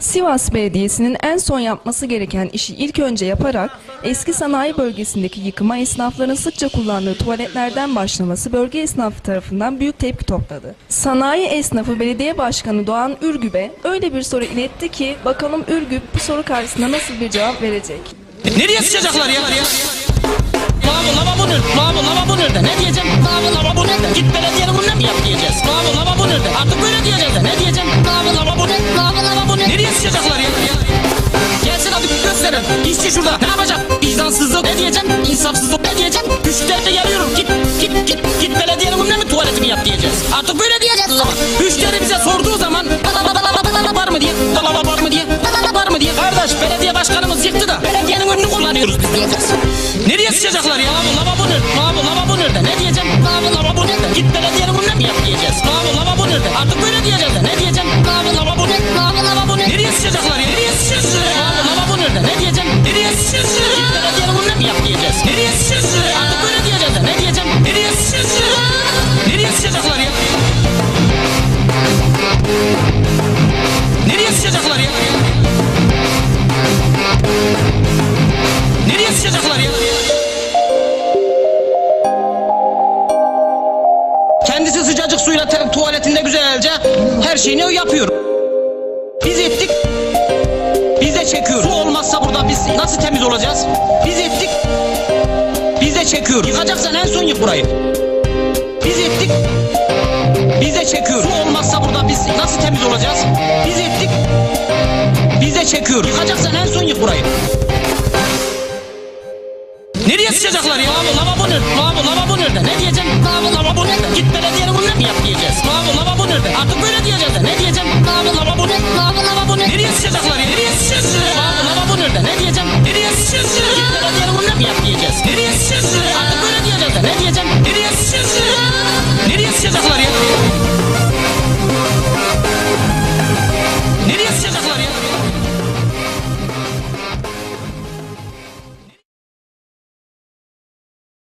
Sivas Belediyesi'nin en son yapması gereken işi ilk önce yaparak eski sanayi bölgesindeki yıkıma esnafların sıkça kullandığı tuvaletlerden başlaması bölge esnafı tarafından büyük tepki topladı. Sanayi esnafı belediye başkanı Doğan Ürgüp'e öyle bir soru iletti ki bakalım Ürgüp bu soru karşısında nasıl bir cevap verecek? Nereye sıçacaklar ya? Lavabo lavabo nerede? Lavabo lavabo nerede? Ne diyeceğim? Lavabo lavabo nerede? Git belediyenin önüne mi yap diyeceğiz? Lavabo lavabo nerede? Artık böyle diyeceğiz de ne sıçacaklar ya? Gelsin hadi gösterin. İşçi şurada. Ne yapacak? Vicdansızlık ne diyeceğim? İnsafsızlık ne diyeceğim? Müşteride yarıyorum. Git git git git belediyenin önüne mi tuvaletimi yap diyeceğiz? Artık böyle diyeceğiz o zaman. Müşteri bize sorduğu zaman var mı diye, var mı diye, var mı diye. Kardeş belediye başkanımız yıktı da belediyenin önünü kullanıyoruz biz diyeceğiz. Nereye sıçacaklar ya? Lavabo lavabo nerede? Lavabo lavabo nerede? Ne diyeceğim? Lavabo lavabo nerede? Git belediyenin önüne mi yap diyeceğiz? Lavabo lavabo nerede? Artık böyle diyeceğiz de ne Kendisi sıcacık suyla tuvaletinde güzelce her şeyini yapıyor. Biz ettik. Biz de çekiyoruz. Su olmazsa burada biz nasıl temiz olacağız? Biz ettik. Biz de çekiyoruz. Yıkacaksan en son yık burayı. Biz ettik. Biz de çekiyoruz. Su olmazsa burada biz nasıl temiz olacağız? Biz ettik. Biz de çekiyoruz. Yıkacaksan en son yık burayı. Nereye sıçacaklar ya? Lavabo nerede? Lavabo lavabo nerede? Ne diyeceğim? Lavabo lavabo nerede? Git belediyenin önüne mi yap